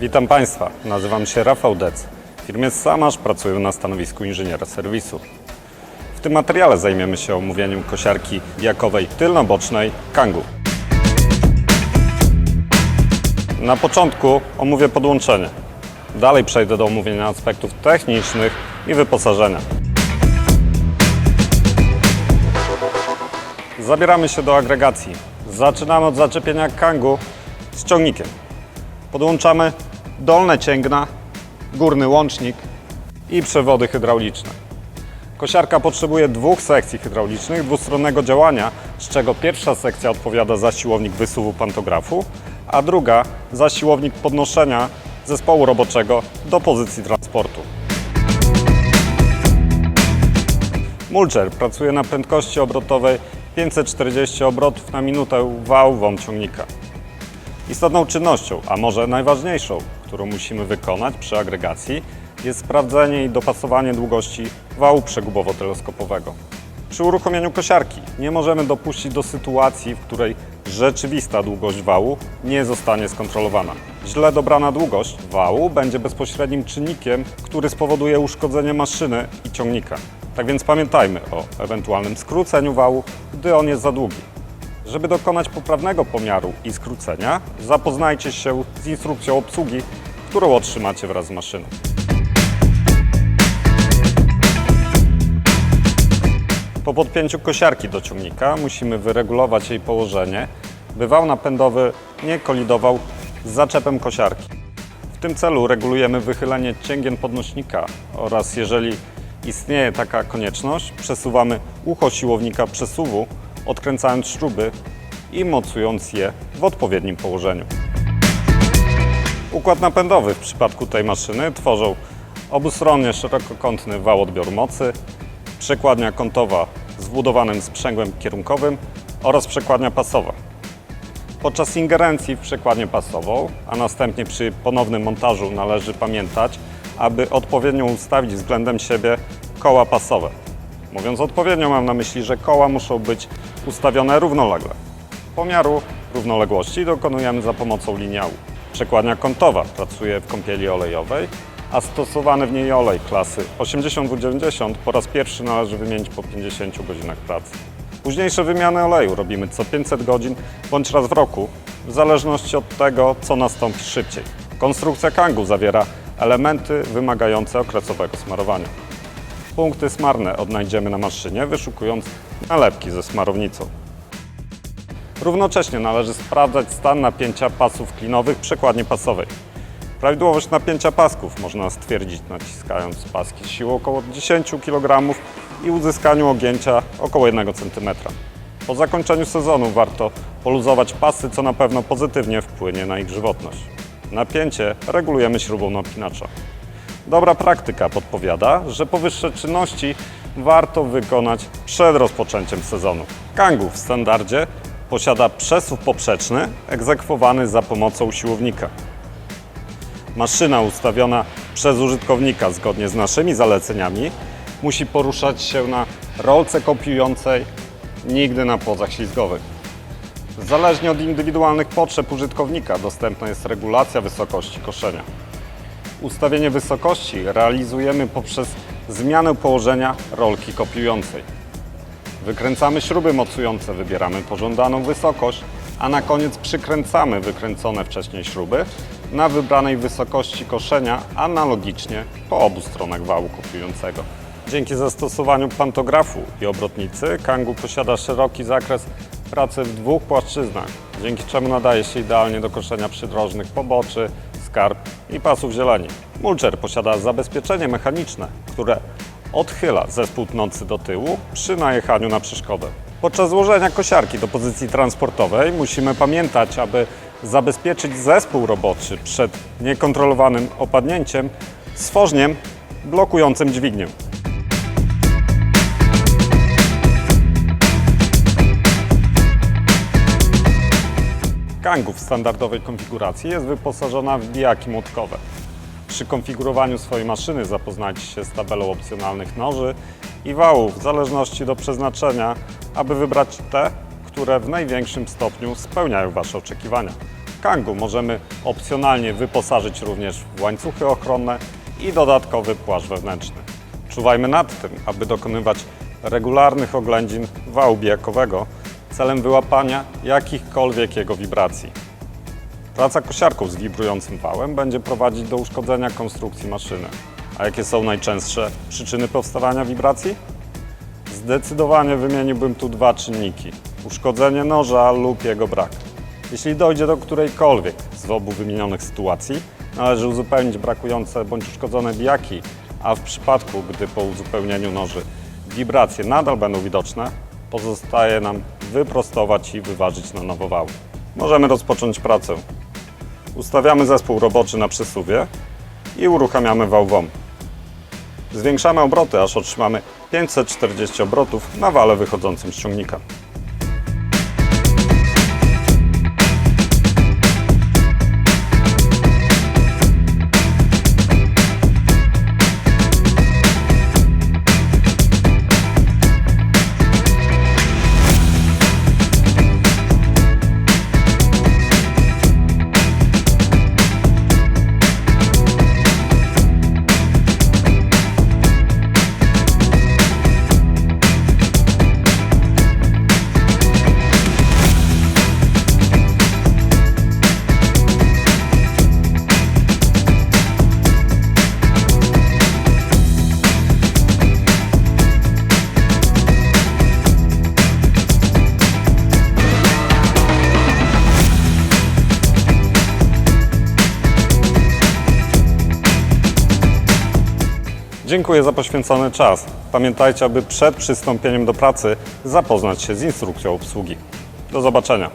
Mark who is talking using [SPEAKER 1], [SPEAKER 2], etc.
[SPEAKER 1] Witam Państwa, nazywam się Rafał Dec. W firmie Samasz pracuję na stanowisku inżyniera serwisu. W tym materiale zajmiemy się omówieniem kosiarki jakowej tylnobocznej Kangu. Na początku omówię podłączenie. Dalej przejdę do omówienia aspektów technicznych i wyposażenia. Zabieramy się do agregacji. Zaczynamy od zaczepienia kangu z ciągnikiem. Podłączamy dolne cięgna, górny łącznik i przewody hydrauliczne. Kosiarka potrzebuje dwóch sekcji hydraulicznych dwustronnego działania, z czego pierwsza sekcja odpowiada za siłownik wysuwu pantografu, a druga za siłownik podnoszenia zespołu roboczego do pozycji transportu. Mulcher pracuje na prędkości obrotowej 540 obrotów na minutę wałwą ciągnika. Istotną czynnością, a może najważniejszą, którą musimy wykonać przy agregacji, jest sprawdzenie i dopasowanie długości wału przegubowo-teleskopowego. Przy uruchomieniu kosiarki nie możemy dopuścić do sytuacji, w której rzeczywista długość wału nie zostanie skontrolowana. Źle dobrana długość wału będzie bezpośrednim czynnikiem, który spowoduje uszkodzenie maszyny i ciągnika. Tak więc pamiętajmy o ewentualnym skróceniu wału, gdy on jest za długi. Żeby dokonać poprawnego pomiaru i skrócenia, zapoznajcie się z instrukcją obsługi, którą otrzymacie wraz z maszyną. Po podpięciu kosiarki do ciągnika musimy wyregulować jej położenie, by wał napędowy nie kolidował z zaczepem kosiarki. W tym celu regulujemy wychylenie cięgien podnośnika oraz jeżeli istnieje taka konieczność, przesuwamy ucho siłownika przesuwu, odkręcając śruby i mocując je w odpowiednim położeniu. Układ napędowy w przypadku tej maszyny tworzą obustronnie szerokokątny wał odbioru mocy, przekładnia kątowa z wbudowanym sprzęgłem kierunkowym oraz przekładnia pasowa. Podczas ingerencji w przekładnię pasową, a następnie przy ponownym montażu należy pamiętać, aby odpowiednio ustawić względem siebie koła pasowe. Mówiąc odpowiednio, mam na myśli, że koła muszą być ustawione równolegle. Pomiaru równoległości dokonujemy za pomocą liniału. Przekładnia kątowa pracuje w kąpieli olejowej, a stosowany w niej olej klasy 80-90 po raz pierwszy należy wymienić po 50 godzinach pracy. Późniejsze wymiany oleju robimy co 500 godzin bądź raz w roku, w zależności od tego, co nastąpi szybciej. Konstrukcja kangu zawiera elementy wymagające okresowego smarowania. Punkty smarne odnajdziemy na maszynie, wyszukując nalepki ze smarownicą. Równocześnie należy sprawdzać stan napięcia pasów klinowych przekładni pasowej. Prawidłowość napięcia pasków można stwierdzić naciskając paski siłą około 10 kg i uzyskaniu ogięcia około 1 cm. Po zakończeniu sezonu warto poluzować pasy, co na pewno pozytywnie wpłynie na ich żywotność. Napięcie regulujemy śrubą napinacza. Dobra praktyka podpowiada, że powyższe czynności warto wykonać przed rozpoczęciem sezonu. Kangu w standardzie posiada przesuw poprzeczny egzekwowany za pomocą siłownika. Maszyna ustawiona przez użytkownika zgodnie z naszymi zaleceniami musi poruszać się na rolce kopiującej, nigdy na płozach ślizgowych. Zależnie od indywidualnych potrzeb użytkownika dostępna jest regulacja wysokości koszenia. Ustawienie wysokości realizujemy poprzez zmianę położenia rolki kopiującej. Wykręcamy śruby mocujące, wybieramy pożądaną wysokość, a na koniec przykręcamy wykręcone wcześniej śruby na wybranej wysokości koszenia, analogicznie po obu stronach wału kopiującego. Dzięki zastosowaniu pantografu i obrotnicy Kangu posiada szeroki zakres pracy w dwóch płaszczyznach, dzięki czemu nadaje się idealnie do koszenia przydrożnych poboczy, skarb i pasów zieleni. Mulcher posiada zabezpieczenie mechaniczne, które odchyla zespół tnący do tyłu przy najechaniu na przeszkodę. Podczas złożenia kosiarki do pozycji transportowej musimy pamiętać, aby zabezpieczyć zespół roboczy przed niekontrolowanym opadnięciem stworzniem blokującym dźwignię. Kangu w standardowej konfiguracji jest wyposażona w bijaki młotkowe. Przy konfigurowaniu swojej maszyny zapoznajcie się z tabelą opcjonalnych noży i wałów w zależności do przeznaczenia, aby wybrać te, które w największym stopniu spełniają Wasze oczekiwania. Kangu możemy opcjonalnie wyposażyć również w łańcuchy ochronne i dodatkowy płaszcz wewnętrzny. Czuwajmy nad tym, aby dokonywać regularnych oględzin wału bijakowego celem wyłapania jakichkolwiek jego wibracji. Praca kosiarką z wibrującym wałem będzie prowadzić do uszkodzenia konstrukcji maszyny. A jakie są najczęstsze przyczyny powstawania wibracji? Zdecydowanie wymieniłbym tu dwa czynniki: uszkodzenie noża lub jego brak. Jeśli dojdzie do którejkolwiek z obu wymienionych sytuacji, należy uzupełnić brakujące bądź uszkodzone bijaki, a w przypadku, gdy po uzupełnieniu noży wibracje nadal będą widoczne, pozostaje nam wyprostować i wyważyć na nowo wały. Możemy rozpocząć pracę. Ustawiamy zespół roboczy na przesuwie i uruchamiamy wał WOM. Zwiększamy obroty, aż otrzymamy 540 obrotów na wale wychodzącym z ciągnika. Dziękuję za poświęcony czas. Pamiętajcie, aby przed przystąpieniem do pracy zapoznać się z instrukcją obsługi. Do zobaczenia.